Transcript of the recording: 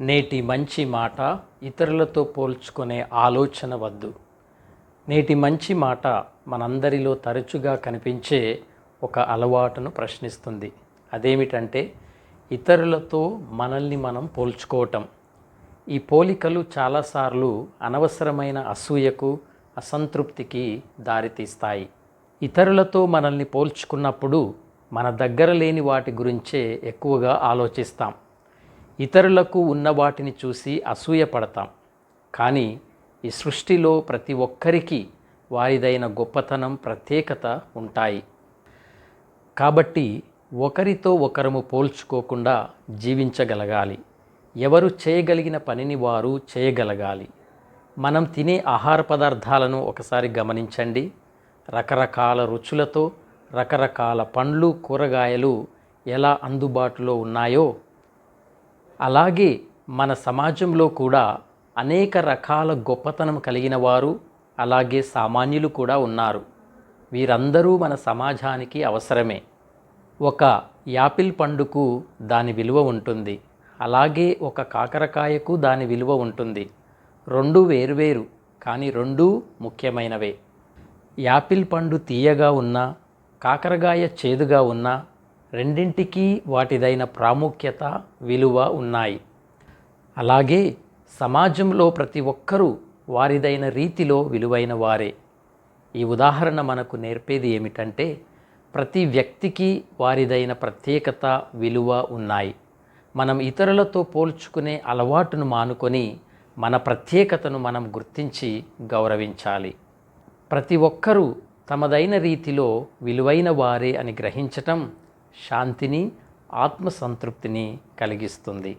నేటి మంచి మాట ఇతరులతో పోల్చుకునే ఆలోచన వద్దు. నేటి మంచి మాట మనందరిలో తరచుగా కనిపించే ఒక అలవాటును ప్రశ్నిస్తుంది. అదేమిటంటే ఇతరులతో మనల్ని మనం పోల్చుకోవటం. ఈ పోలికలు చాలాసార్లు అనవసరమైన అసూయకు అసంతృప్తికి దారితీస్తాయి. ఇతరులతో మనల్ని పోల్చుకున్నప్పుడు మన దగ్గర లేని వాటి గురించే ఎక్కువగా ఆలోచిస్తాం. ఇతరులకు ఉన్న వాటిని చూసి అసూయపడతాం. కానీ ఈ సృష్టిలో ప్రతి ఒక్కరికి వారిదైన గొప్పతనం ప్రత్యేకత ఉంటాయి. కాబట్టి ఒకరితో ఒకరము పోల్చుకోకుండా జీవించగలగాలి. ఎవరు చేయగలిగిన పనిని వారు చేయగలగాలి. మనం తినే ఆహార పదార్థాలను ఒకసారి గమనించండి. రకరకాల రుచులతో రకరకాల పండ్లు కూరగాయలు ఎలా అందుబాటులో ఉన్నాయో అలాగే మన సమాజంలో కూడా అనేక రకాల గొప్పతనం కలిగిన వారు అలాగే సామాన్యులు కూడా ఉన్నారు. వీరందరూ మన సమాజానికి అవసరమే. ఒక యాపిల్ పండుకు దాని విలువ ఉంటుంది. అలాగే ఒక కాకరకాయకు దాని విలువ ఉంటుంది. రెండు వేరువేరు కానీ రెండూ ముఖ్యమైనవే. యాపిల్ పండు తీయగా ఉన్నా కాకరకాయ చేదుగా ఉన్నా రెండింటికి వాటిదైన ప్రాముఖ్యత విలువ ఉన్నాయి. అలాగే సమాజంలో ప్రతి ఒక్కరూ వారిదైన రీతిలో విలువైన వారే. ఈ ఉదాహరణ మనకు నేర్పేది ఏమిటంటే ప్రతి వ్యక్తికి వారిదైన ప్రత్యేకత విలువ ఉన్నాయి. మనం ఇతరులతో పోల్చుకునే అలవాటును మానుకొని మన ప్రత్యేకతను మనం గుర్తించి గౌరవించాలి. ప్రతి ఒక్కరూ తమదైన రీతిలో విలువైన వారే అని గ్రహించటం శాంతిని ఆత్మసంతృప్తిని కలిగిస్తుంది.